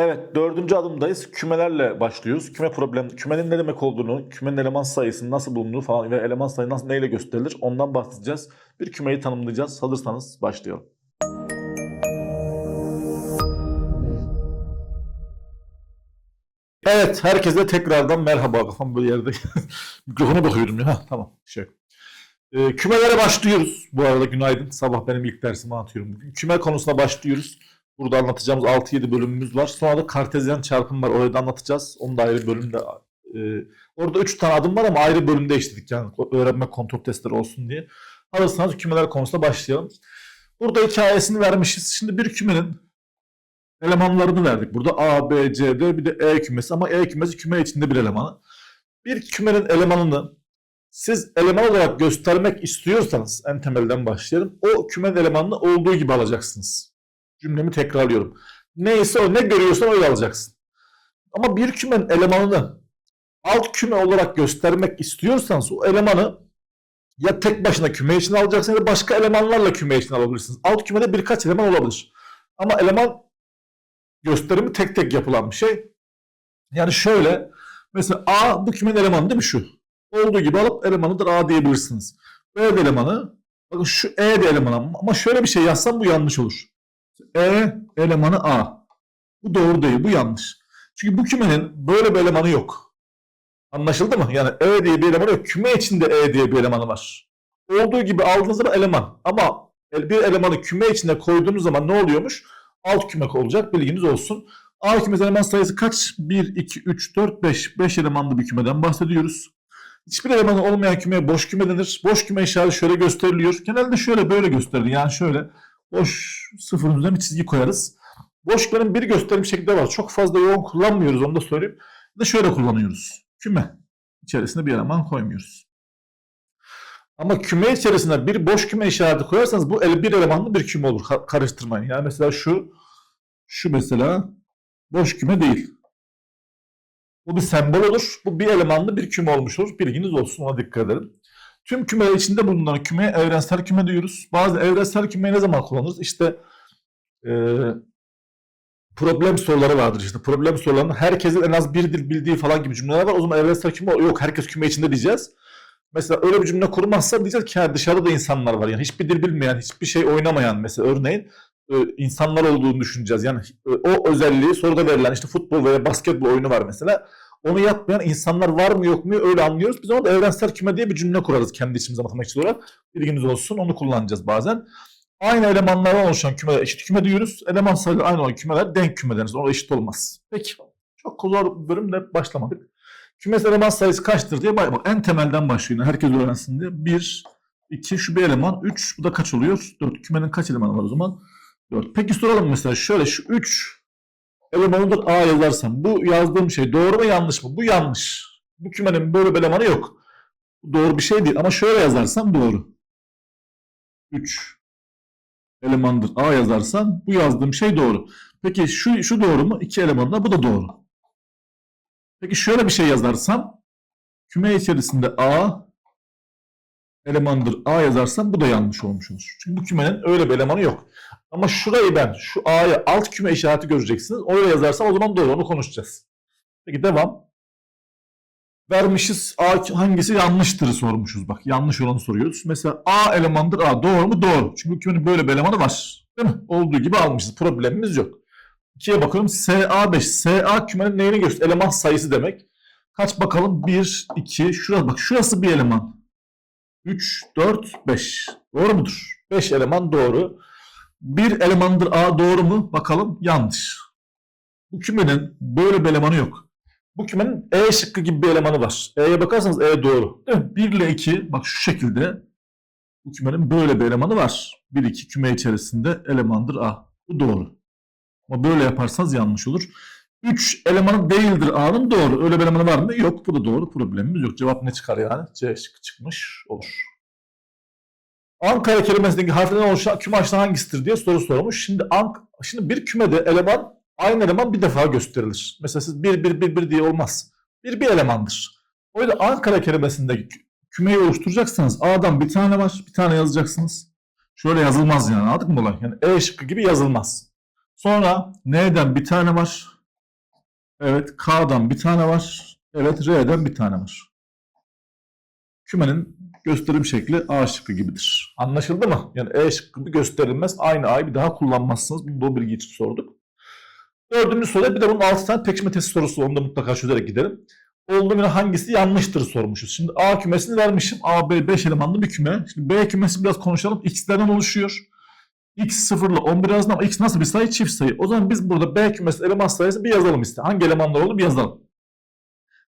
Evet dördüncü adımdayız. Kümelerle başlıyoruz. Küme problem, kümenin ne demek olduğunu, kümenin eleman sayısının nasıl bulunduğu falan ve eleman sayı nasıl neyle gösterilir ondan bahsedeceğiz. Bir kümeyi tanımlayacağız. Hazırsanız başlayalım. Evet herkese tekrardan merhaba. Kafam böyle yerde. Mikrofona bakıyorum ya. Tamam. Şey. Ee, kümelere başlıyoruz. Bu arada günaydın. Sabah benim ilk dersimi anlatıyorum. Küme konusuna başlıyoruz. Burada anlatacağımız 6-7 bölümümüz var. Sonra da kartezyen çarpım var. Orayı da anlatacağız. Onun da ayrı bölümde. e, orada 3 tane adım var ama ayrı bölümde işledik. Yani öğrenme kontrol testleri olsun diye. Hazırsanız kümeler konusuna başlayalım. Burada hikayesini vermişiz. Şimdi bir kümenin elemanlarını verdik. Burada A, B, C, D bir de E kümesi ama E kümesi küme içinde bir elemanı. Bir kümenin elemanını siz eleman olarak göstermek istiyorsanız en temelden başlayalım. O kümenin elemanını olduğu gibi alacaksınız. Cümlemi tekrarlıyorum. Neyse o ne görüyorsan öyle alacaksın. Ama bir kümenin elemanını alt küme olarak göstermek istiyorsanız o elemanı ya tek başına küme içine alacaksınız ya da başka elemanlarla küme içine alabilirsiniz. Alt kümede birkaç eleman olabilir. Ama eleman gösterimi tek tek yapılan bir şey. Yani şöyle mesela A bu kümenin elemanı değil mi şu? Olduğu gibi alıp elemanıdır A diyebilirsiniz. B de elemanı bakın şu E de elemanı ama şöyle bir şey yazsam bu yanlış olur. E elemanı A. Bu doğru değil bu yanlış. Çünkü bu kümenin böyle bir elemanı yok. Anlaşıldı mı? Yani E diye bir elemanı yok. Küme içinde E diye bir elemanı var. Olduğu gibi aldığınız zaman eleman. Ama bir elemanı küme içine koyduğunuz zaman ne oluyormuş? alt küme olacak bilginiz olsun. A kümesi eleman sayısı kaç? 1, 2, 3, 4, 5. 5 elemanlı bir kümeden bahsediyoruz. Hiçbir elemanı olmayan kümeye boş küme denir. Boş küme işareti şöyle gösteriliyor. Genelde şöyle böyle gösterilir. Yani şöyle boş sıfırın üzerine bir çizgi koyarız. Boş kümenin bir gösterim şekli var. Çok fazla yoğun kullanmıyoruz onu da söyleyeyim. Bir de şöyle kullanıyoruz. Küme içerisinde bir eleman koymuyoruz. Ama küme içerisinde bir boş küme işareti koyarsanız bu bir elemanlı bir küme olur. Ka- karıştırmayın. Yani mesela şu şu mesela boş küme değil. Bu bir sembol olur. Bu bir elemanlı bir küme olmuş olur. Bilginiz olsun ona dikkat edin. Tüm kümeler içinde bulunan kümeye evrensel küme diyoruz. Bazı evrensel kümeyi ne zaman kullanırız? İşte eee problem soruları vardır işte. Problem sorularının herkesin en az bir dil bildiği falan gibi cümleler var. O zaman evrensel küme yok. Herkes küme içinde diyeceğiz. Mesela öyle bir cümle kurmazsa diyeceğiz ki "Ha, dışarıda da insanlar var. Yani hiçbir dil bilmeyen, hiçbir şey oynamayan mesela örneğin e, insanlar olduğunu düşüneceğiz. Yani e, o özelliği soruda verilen işte futbol veya basketbol oyunu var mesela. Onu yapmayan insanlar var mı yok mu öyle anlıyoruz. Biz ona da evrensel küme diye bir cümle kurarız kendi içimize matematikçi olarak. Bilginiz olsun onu kullanacağız bazen. Aynı elemanlardan oluşan kümeler eşit küme diyoruz. Eleman sayıları aynı olan kümeler denk küme deniriz. Ona eşit olmaz. Peki. Çok bir bölümle başlamadık. Kümes eleman sayısı kaçtır diye bak, bak en temelden başlıyor. Herkes öğrensin diye. 1, 2, şu bir eleman. 3, bu da kaç oluyor? 4. Kümenin kaç elemanı var o zaman? 4. Peki soralım mesela şöyle şu 3 elemanıdır A yazarsam bu yazdığım şey doğru mu yanlış mı? Bu yanlış. Bu kümenin böyle bir elemanı yok. Doğru bir şey değil ama şöyle yazarsam doğru. 3 elemandır A yazarsam bu yazdığım şey doğru. Peki şu şu doğru mu? 2 elemanla bu da doğru. Peki şöyle bir şey yazarsam küme içerisinde A elemandır A yazarsam bu da yanlış olmuş olur. Çünkü bu kümenin öyle bir elemanı yok. Ama şurayı ben şu A'ya alt küme işareti göreceksiniz. Oraya yazarsam o zaman doğru onu konuşacağız. Peki devam. Vermişiz A hangisi yanlıştır sormuşuz bak. Yanlış olanı soruyoruz. Mesela A elemandır A. Doğru mu? Doğru. Çünkü kümenin böyle bir elemanı var. Değil mi? Olduğu gibi almışız. Problemimiz yok. 2'ye bakıyorum. SA5. SA kümenin neyini gösteriyor? Eleman sayısı demek. Kaç bakalım? 1, 2, şurası bak. Şurası bir eleman. 3, 4, 5. Doğru mudur? 5 eleman doğru. Bir elemandır A doğru mu? Bakalım. Yanlış. Bu kümenin böyle bir elemanı yok. Bu kümenin E şıkkı gibi bir elemanı var. E'ye bakarsanız E doğru. Değil mi? 1 ile 2 bak şu şekilde bu kümenin böyle bir elemanı var. 1, 2 küme içerisinde elemandır A. Bu doğru. Ama böyle yaparsanız yanlış olur. 3 elemanı değildir A'nın doğru. Öyle bir elemanı var mı? Yok. Bu da doğru. Problemimiz yok. Cevap ne çıkar yani? C şıkkı çıkmış olur. Ankara kelimesindeki harflerden oluşan küme aşağıdan hangisidir diye soru sormuş. Şimdi Ank şimdi bir kümede eleman aynı eleman bir defa gösterilir. Mesela siz 1 1 1 1 diye olmaz. Bir bir elemandır. O yüzden Ankara kelimesindeki kü- kümeyi oluşturacaksanız A'dan bir tane var, bir tane yazacaksınız. Şöyle yazılmaz yani anladın mı olay? Yani E şıkkı gibi yazılmaz. Sonra N'den bir tane var. Evet K'dan bir tane var. Evet R'den bir tane var. Kümenin gösterim şekli A şıkkı gibidir. Anlaşıldı mı? Yani E şıkkı gösterilmez. Aynı A'yı bir daha kullanmazsınız. Bunu o bilgi için sorduk. Dördüncü soruda bir de bunun 6 tane pekişme testi sorusu. Onu da mutlaka çözerek gidelim. Olduğum yine hangisi yanlıştır sormuşuz. Şimdi A kümesini vermişim. A, B, 5 elemanlı bir küme. Şimdi B kümesi biraz konuşalım. X'lerden oluşuyor. X 0 ile 11 arasında ama X nasıl bir sayı? Çift sayı. O zaman biz burada B kümesi eleman sayısı bir yazalım işte. Hangi elemanlar oldu bir yazalım.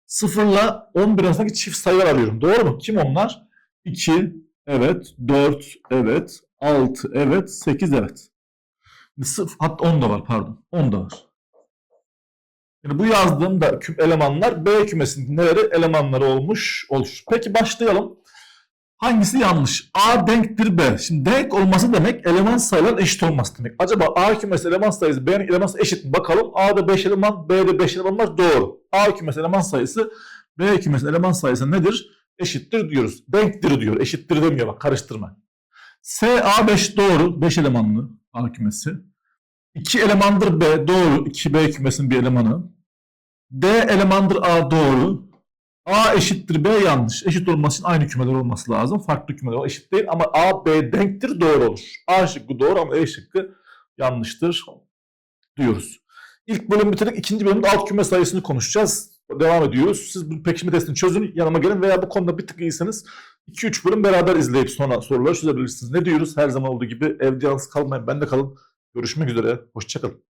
0 ile 11 arasındaki çift sayılar arıyorum. Doğru mu? Kim onlar? 2, evet. 4, evet. 6, evet. 8, evet. Sıf- Hatta 10 da var pardon. 10 da var. Yani bu yazdığımda elemanlar B kümesinin neleri elemanları olmuş olur. Peki başlayalım. Hangisi yanlış? A denktir B. Şimdi denk olması demek eleman sayıların eşit olması demek. Acaba A kümesi eleman sayısı B'nin eleman sayısı eşit mi? Bakalım. A'da 5 eleman, B'de 5 eleman var. Doğru. A kümesi eleman sayısı B kümesi eleman sayısı nedir? Eşittir diyoruz. Denktir diyor. Eşittir demiyor bak karıştırma. S A5 doğru. 5 elemanlı A kümesi. 2 elemandır B doğru. 2 B kümesinin bir elemanı. D elemandır A doğru. A eşittir B yanlış. Eşit olması için aynı kümeler olması lazım. Farklı kümeler o eşit değil ama A B denktir doğru olur. A şıkkı doğru ama E şıkkı yanlıştır diyoruz. İlk bölüm bitirdik. İkinci bölümde alt küme sayısını konuşacağız. Devam ediyoruz. Siz bu pekişme testini çözün. Yanıma gelin veya bu konuda bir tık iyisiniz. 2-3 bölüm beraber izleyip sonra soruları çözebilirsiniz. Ne diyoruz? Her zaman olduğu gibi evde yalnız kalmayın. Ben de kalın. Görüşmek üzere. Hoşçakalın.